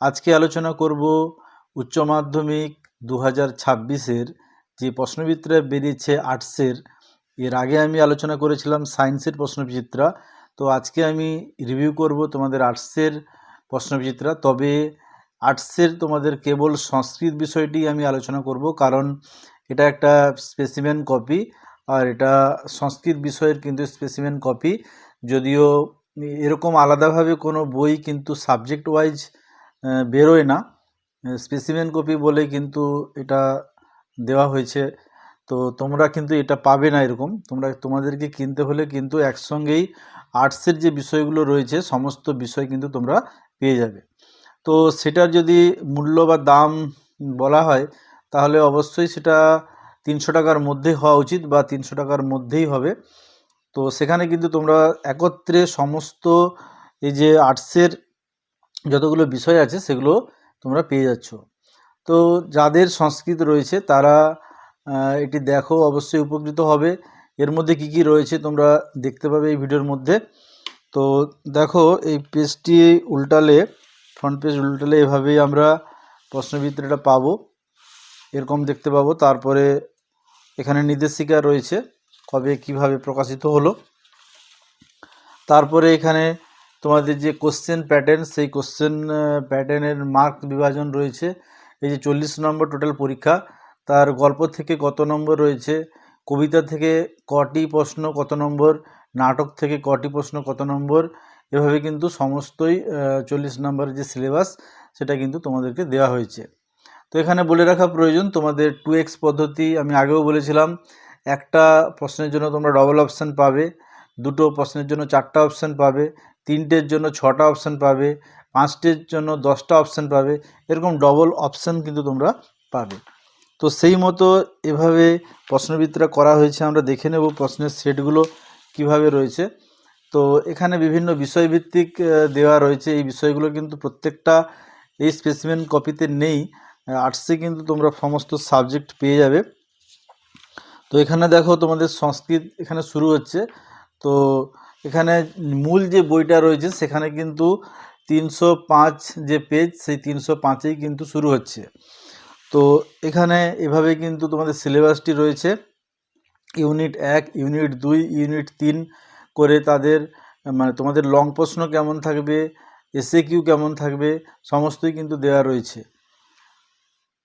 আজকে আলোচনা করব উচ্চ মাধ্যমিক দু হাজার ছাব্বিশের যে প্রশ্নবিচিত্রা বেরিয়েছে আর্টসের, এর আগে আমি আলোচনা করেছিলাম সায়েন্সের প্রশ্নবিচিত্রা। তো আজকে আমি রিভিউ করব তোমাদের আর্টসের প্রশ্নবিচিত্রা। তবে আর্টসের তোমাদের কেবল সংস্কৃত বিষয়টি আমি আলোচনা করব, কারণ এটা একটা স্পেসিমেন কপি আর এটা সংস্কৃত বিষয়ের কিন্তু স্পেসিমেন কপি যদিও এরকম আলাদাভাবে কোনো বই কিন্তু সাবজেক্ট ওয়াইজ বেরোয় না। স্পেসিমেন কপি বলে কিন্তু এটা দেওয়া হয়েছে। তো তোমরা কিন্তু এটা পাবে না এরকম। তোমরা, তোমাদেরকে কিনতে হলে কিন্তু একসঙ্গেই আর্টসের যে বিষয়গুলো রয়েছে, সমস্ত বিষয় কিন্তু তোমরা পেয়ে যাবে। তো সেটার যদি মূল্য বা দাম বলা হয়, তাহলে অবশ্যই সেটা তিনশো টাকার মধ্যে হওয়া উচিত বা তিনশো টাকার মধ্যেই হবে। তো সেখানে কিন্তু তোমরা একত্রে সমস্ত এই যে আর্টসের যতগুলো বিষয় আছে সেগুলো তোমরা পেয়ে যাচ্ছ। তো যাদের সংস্কৃত রয়েছে তারা এটি দেখো, অবশ্যই উপকৃত হবে। এর মধ্যে কি কি রয়েছে তোমরা দেখতে পাবে এই ভিডিওর মধ্যে। তো দেখো, এই পেজটি উল্টালে ফ্রন্ট পেজ উল্টালে এভাবেই আমরা প্রশ্নবিত্রটা পাবো। এরকম দেখতে পাবো। তারপরে এখানে নির্দেশিকা রয়েছে, কবে কীভাবে প্রকাশিত হলো। তারপরে এখানে তোমাদের যে কোশ্চেন প্যাটার্ন সেই কোশ্চেন প্যাটার্নের মার্ক বিভাজন রয়েছে। এই যে চল্লিশ নম্বর টোটাল পরীক্ষা, তার গল্প থেকে কত নম্বর রয়েছে? কবিতা থেকে কটি প্রশ্ন কত নম্বর? নাটক থেকে কটি প্রশ্ন কত নম্বর? এভাবে কিন্তু সমস্তই চল্লিশ নম্বরের যে সিলেবাস সেটা কিন্তু তোমাদেরকে দেওয়া হয়েছে। তো এখানে বলে রাখা প্রয়োজন, তোমাদের টু এক্স পদ্ধতি আমি আগেও বলেছিলাম, একটা প্রশ্নের জন্য তোমরা ডবল অপশান পাবে, দুটো প্রশ্নের জন্য চারটা অপশান পাবে তিনটের জন্য ছটা অপশান পাবে, পাঁচটের জন্য দশটা অপশান পাবে, এরকম ডবল অপশান কিন্তু তোমরা পাবে। তো সেই মতো এভাবে প্রশ্নবিত্রা করা হয়েছে, আমরা দেখে নেব প্রশ্নের সেটগুলো কীভাবে রয়েছে। তো এখানে বিভিন্ন বিষয়ভিত্তিক দেওয়া রয়েছে, এই বিষয়গুলো কিন্তু প্রত্যেকটা এই স্পেসিমেন কপিতে নেই আর্টসে কিন্তু তোমরা সমস্ত সাবজেক্ট পেয়ে যাবে। তো এখানে দেখো তোমাদের সংস্কৃত এখানে শুরু হচ্ছে। তো এখানে মূল যে বইটা রয়েছে, সেখানে কিন্তু তিনশো পাঁচ যে পেজ সেই তিনশো পাঁচেই কিন্তু শুরু হচ্ছে। তো এখানে এভাবে কিন্তু তোমাদের সিলেবাসটি রয়েছে। ইউনিট এক, ইউনিট দুই, ইউনিট তিন করে তাদের মানে তোমাদের লং প্রশ্ন কেমন থাকবে এসএ কিউ কেমন থাকবে, সমস্তই কিন্তু দেওয়া রয়েছে।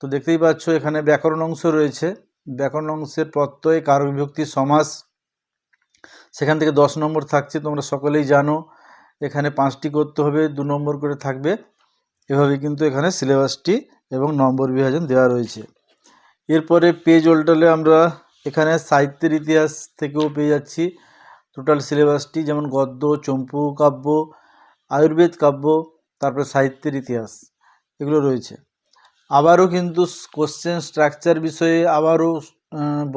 তো দেখতেই পাচ্ছ, এখানে ব্যাকরণ অংশ রয়েছে। ব্যাকরণ অংশের প্রত্যয় কারক বিভক্তি, সমাস সেখান থেকে দশ নম্বর থাকছে, তোমরা সকলেই জানো। এখানে পাঁচটি করতে হবে, দু নম্বর করে থাকবে। এভাবে কিন্তু এখানে সিলেবাসটি এবং নম্বর বিভাজন দেওয়া রয়েছে। এরপরে পেজ উল্টালে আমরা এখানে সাহিত্যের ইতিহাস থেকেও পেয়ে যাচ্ছি। টোটাল সিলেবাসটি যেমন গদ্য, চম্পু কাব্য, আয়ুর্বেদ কাব্য, তারপরে সাহিত্যের ইতিহাস, এগুলো রয়েছে। আবারও কিন্তু কোশ্চেন স্ট্রাকচার বিষয়ে আবারও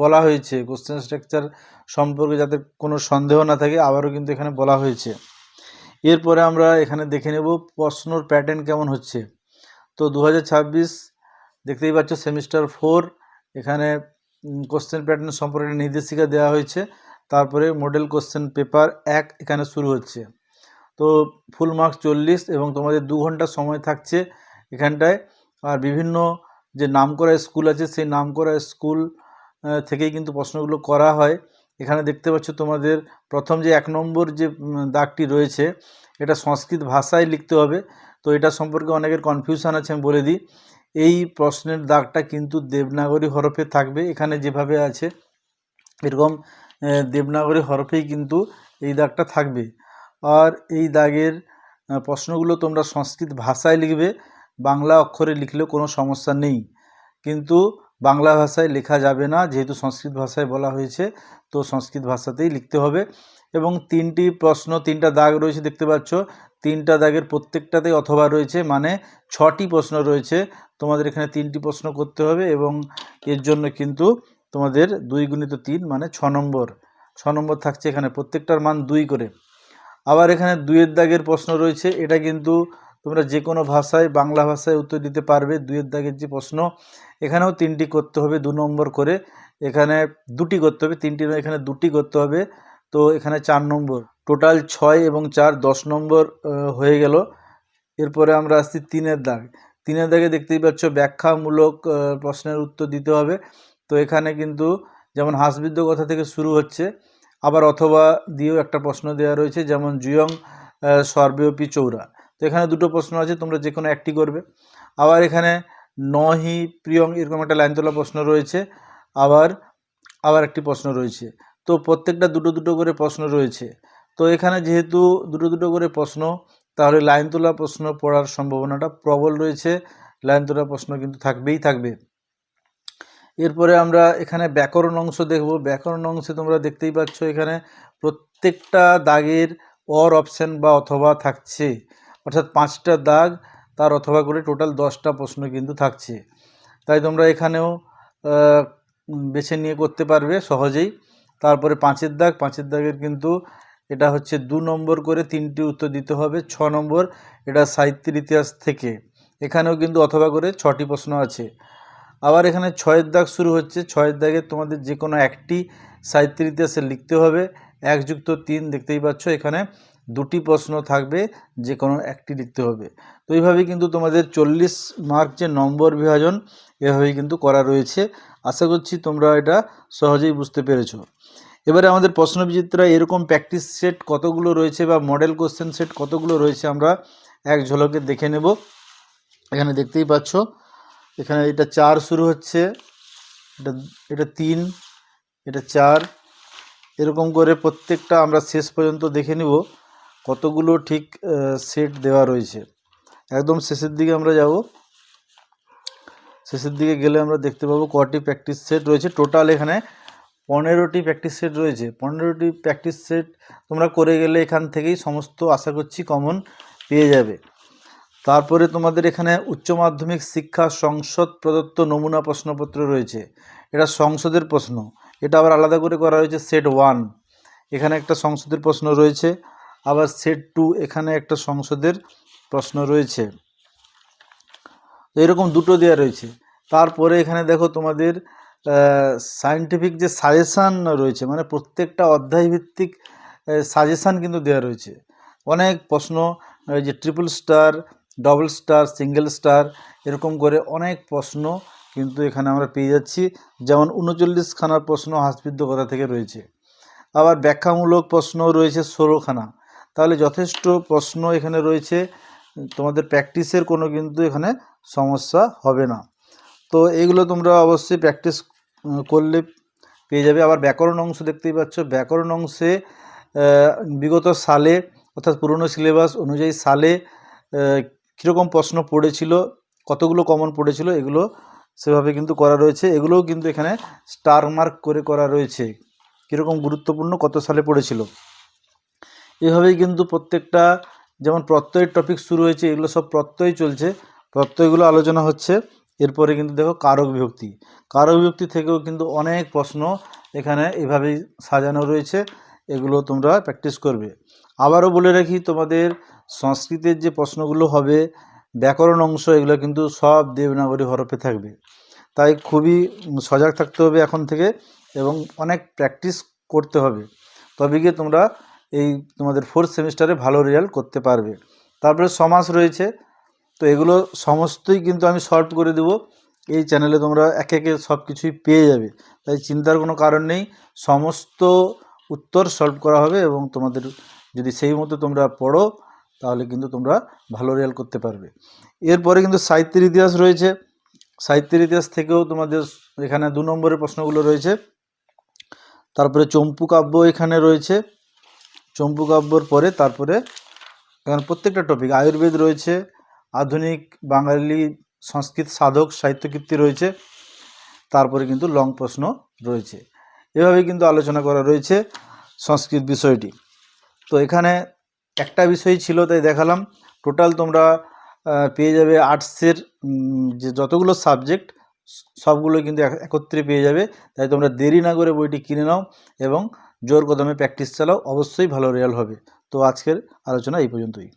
বলা হয়েছে। কোশ্চেন স্ট্রাকচার সম্পর্কে যাতে কোনো সন্দেহ না থাকে, আবারও কিন্তু এখানে বলা হয়েছে। এরপরে আমরা এখানে দেখে নেব প্রশ্নর প্যাটার্ন কেমন হচ্ছে। তো দু হাজার ছাব্বিশ, দেখতেই পাচ্ছ সেমিস্টার ফোর এখানে কোশ্চেন প্যাটার্ন সম্পর্কে নির্দেশিকা দেওয়া হয়েছে। তারপরে মডেল কোশ্চেন পেপার এক এখানে শুরু হচ্ছে। তো ফুল মার্কস চল্লিশ এবং তোমাদের দু ঘণ্টা সময় থাকছে এখানটায়। আর বিভিন্ন যে নামকরা স্কুল আছে, সেই নামকরা স্কুল থেকেই কিন্তু প্রশ্নগুলো করা হয়। এখানে দেখতে পাচ্ছ তোমাদের প্রথম যে এক নম্বর যে দাগটি রয়েছে, এটা সংস্কৃত ভাষায় লিখতে হবে। তো এটা সম্পর্কে অনেকের কনফিউশন আছে, আমি বলে দিই। এই প্রশ্নের দাগটা কিন্তু দেবনাগরী হরফে থাকবে। এখানে যেভাবে আছে, এরকম দেবনাগরী হরফেই কিন্তু এই দাগটা থাকবে। আর এই দাগের প্রশ্নগুলো তোমরা সংস্কৃত ভাষায় লিখবে, বাংলা অক্ষরে লিখলেও কোনো সমস্যা নেই। কিন্তু বাংলা ভাষায় লেখা যাবে না, যেহেতু সংস্কৃত ভাষায় বলা হয়েছে, তো সংস্কৃত ভাষাতেই লিখতে হবে। এবং তিনটি প্রশ্ন, তিনটা দাগ রয়েছে, দেখতে পাচ্ছ। তিনটা দাগের প্রত্যেকটাতেই অথবা রয়েছে মানে ছটি প্রশ্ন রয়েছে। তোমাদের এখানে তিনটি প্রশ্ন করতে হবে এবং এর জন্য কিন্তু তোমাদের দুই গুণিত তিন মানে ছ নম্বর। ছ নম্বর থাকছে এখানে প্রত্যেকটার মান দুই করে। আবার এখানে দুইয়ের দাগের প্রশ্ন রয়েছে। এটা কিন্তু তোমরা যে কোনো ভাষায় বাংলা ভাষায় উত্তর দিতে পারবে। দুইয়ের দাগের যে প্রশ্ন এখানেও তিনটি করতে হবে দু নম্বর করে। এখানে দুটি করতে হবে তিনটি এখানে দুটি করতে হবে। তো এখানে চার নম্বর। টোটাল ছয় এবং চার দশ নম্বর হয়ে গেল। এরপরে আমরা আসছি তিনের দাগ। তিনের দাগে দেখতেই পাচ্ছ ব্যাখ্যামূলক প্রশ্নের উত্তর দিতে হবে। তো এখানে কিন্তু যেমন হাঁসবিদ্য কথা থেকে শুরু হচ্ছে আবার অথবা দিয়েও একটা প্রশ্ন দেওয়া রয়েছে যেমন জুয়ং আহ, চৌরা। তো এখানে দুটো প্রশ্ন আছে, তোমরা যে কোনো একটি করবে। আবার এখানে নহি, প্রিয়ং এরকম একটা লাইন তোলা প্রশ্ন রয়েছে। আবার আবার একটি প্রশ্ন রয়েছে। তো প্রত্যেকটা দুটো দুটো করে প্রশ্ন রয়েছে। তো এখানে যেহেতু দুটো দুটো করে প্রশ্ন, তাহলে লাইন তোলা প্রশ্ন পড়ার সম্ভাবনাটা প্রবল রয়েছে। লাইন তোলা প্রশ্ন কিন্তু থাকবেই থাকবে। এরপরে আমরা এখানে ব্যাকরণ অংশ দেখব। ব্যাকরণ অংশে তোমরা দেখতেই পাচ্ছ এখানে প্রত্যেকটা দাগের অর অপশান বা অথবা থাকছে। অর্থাৎ পাঁচটা দাগ তার অথবা করে টোটাল দশটা প্রশ্ন কিন্তু থাকছে। তাই তোমরা এখানেও বেছে নিয়ে করতে পারবে সহজেই। তারপরে পাঁচের দাগ, পাঁচের দাগের কিন্তু এটা হচ্ছে দু নম্বর করে তিনটি উত্তর দিতে হবে, ছ নম্বর এটা সাহিত্যের ইতিহাস থেকে। এখানেও কিন্তু অথবা করে ছটি প্রশ্ন আছে। আবার এখানে ছয়ের দাগ শুরু হচ্ছে, ছয়ের দাগে তোমাদের যে কোনো একটি সাহিত্যের ইতিহাসে লিখতে হবে। এক যুক্ত তিন, দেখতেই পাচ্ছ এখানে দুটি প্রশ্ন থাকবে যে কোনো একটি লিখতে হবে। তো এইভাবেই কিন্তু তোমাদের চল্লিশ মার্ক যে নম্বর বিভাজন, এভাবেই কিন্তু করা রয়েছে। আশা করছি তোমরা এটা সহজেই বুঝতে পেরেছ। এবারে আমাদের প্রশ্ন বিচিত্রা এরকম প্র্যাকটিস সেট কতগুলো রয়েছে বা মডেল কোশ্চেন সেট কতগুলো রয়েছে আমরা এক ঝলকে দেখে নেব। এখানে দেখতেই পাচ্ছ, এখানে এটা চার শুরু হচ্ছে, এটা এটা তিন, এটা চার, এরকম করে প্রত্যেকটা আমরা শেষ পর্যন্ত দেখে নিব। কতগুলো ঠিক সেট দেওয়া রয়েছে। একদম শেষের দিকে আমরা যাব। শেষের দিকে গেলে আমরা দেখতে পাবো কটি প্র্যাকটিস সেট রয়েছে। টোটাল এখানে পনেরোটি প্র্যাকটিস সেট রয়েছে। পনেরোটি প্র্যাকটিস সেট তোমরা করে গেলে এখান থেকেই সমস্ত আশা করছি কমন পেয়ে যাবে। তারপরে তোমাদের এখানে উচ্চ মাধ্যমিক শিক্ষা সংসদ প্রদত্ত নমুনা প্রশ্নপত্র রয়েছে। এটা সংসদের প্রশ্ন। এটা আবার আলাদা করে করা হয়েছে সেট ওয়ান এখানে একটা সংসদের প্রশ্ন রয়েছে। আবার সেট টু এখানে একটা সংসদের প্রশ্ন রয়েছে। এরকম দুটো দেওয়া রয়েছে। তারপরে এখানে দেখো তোমাদের সায়েন্টিফিক যে সাজেশান রয়েছে মানে প্রত্যেকটা অধ্যায়ভিত্তিক সাজেশান কিন্তু দেওয়া রয়েছে। অনেক প্রশ্ন যে triple star double star single star এরকম করে অনেক প্রশ্ন কিন্তু এখানে আমরা পেয়ে যাচ্ছি। যেমন উনচল্লিশখানার প্রশ্ন হাসবিদ্য কথা থেকে রয়েছে। আবার ব্যাখ্যামূলক প্রশ্নও রয়েছে ষোলোখানা। তাহলে যথেষ্ট প্রশ্ন এখানে রয়েছে। তোমাদের প্র্যাকটিসের কোনো কিন্তু এখানে সমস্যা হবে না। তো এগুলো তোমরা অবশ্যই প্র্যাকটিস করলে পেয়ে যাবে। আবার ব্যাকরণ অংশ দেখতেই পাচ্ছ। ব্যাকরণ অংশে বিগত সালে, অর্থাৎ পুরনো সিলেবাস অনুযায়ী সালে কীরকম প্রশ্ন পড়েছিল, কতগুলো কমন পড়েছিল, এগুলো সেভাবে কিন্তু করা রয়েছে। এগুলোও কিন্তু এখানে স্টার মার্ক করে করা রয়েছে। কীরকম গুরুত্বপূর্ণ, কত সালে পড়েছিল? এভাবেই কিন্তু প্রত্যেকটা যেমন প্রত্যয়ের টপিক শুরু হয়েছে, এগুলো সব প্রত্যয় চলছে। প্রত্যয়গুলো আলোচনা হচ্ছে। এরপরে কিন্তু দেখো কারক বিভক্তি। কারক বিভক্তি থেকেও কিন্তু অনেক প্রশ্ন এখানে এভাবেই সাজানো রয়েছে। এগুলো তোমরা প্র্যাকটিস করবে। আবারও বলে রাখি, তোমাদের সংস্কৃতের যে প্রশ্নগুলো হবে, ব্যাকরণ অংশ, এগুলো কিন্তু সব দেবনাগরী হরফে থাকবে। তাই খুবই সজাগ থাকতে হবে এখন থেকে এবং অনেক প্র্যাকটিস করতে হবে। তবে গিয়ে তোমরা এই তোমাদের ফোর্থ সেমিস্টারে ভালো রেজাল্ট করতে পারবে। তারপরে সমাস রয়েছে, তো এগুলো সমস্তই কিন্তু আমি সলভ করে দেবো। এই চ্যানেলে তোমরা একে একে সব কিছুই পেয়ে যাবে। তাই চিন্তার কোনো কারণ নেই, সমস্ত উত্তর সলভ করা হবে এবং তোমাদের যদি সেই মতো তোমরা পড়ো, তাহলে কিন্তু তোমরা ভালো রেজাল্ট করতে পারবে। এরপরে কিন্তু সাহিত্যের ইতিহাস রয়েছে। সাহিত্যের ইতিহাস থেকেও তোমাদের এখানে দু নম্বরের প্রশ্নগুলো রয়েছে। তারপরে চম্পু কাব্য এখানে রয়েছে। চম্পু কাব্যর পরে তারপরে এখানে প্রত্যেকটা টপিক আয়ুর্বেদ রয়েছে, আধুনিক বাঙালি সংস্কৃত সাধক, সাহিত্যকীর্তি রয়েছে, তারপরে কিন্তু লং প্রশ্ন রয়েছে। এভাবে কিন্তু আলোচনা করা রয়েছে সংস্কৃত বিষয়টি। তো এখানে একটা বিষয় ছিল, তাই দেখালাম। টোটাল তোমরা পেয়ে যাবে আর্টসের যে যতগুলো সাবজেক্ট সবগুলো কিন্তু একত্রে পেয়ে যাবে। তাই তোমরা দেরি না করে বইটি কিনে নাও এবং জোর কদমে প্র্যাকটিস চালাও অবশ্যই ভালো রেজাল্ট হবে। তো আজকের আলোচনা এই পর্যন্তই।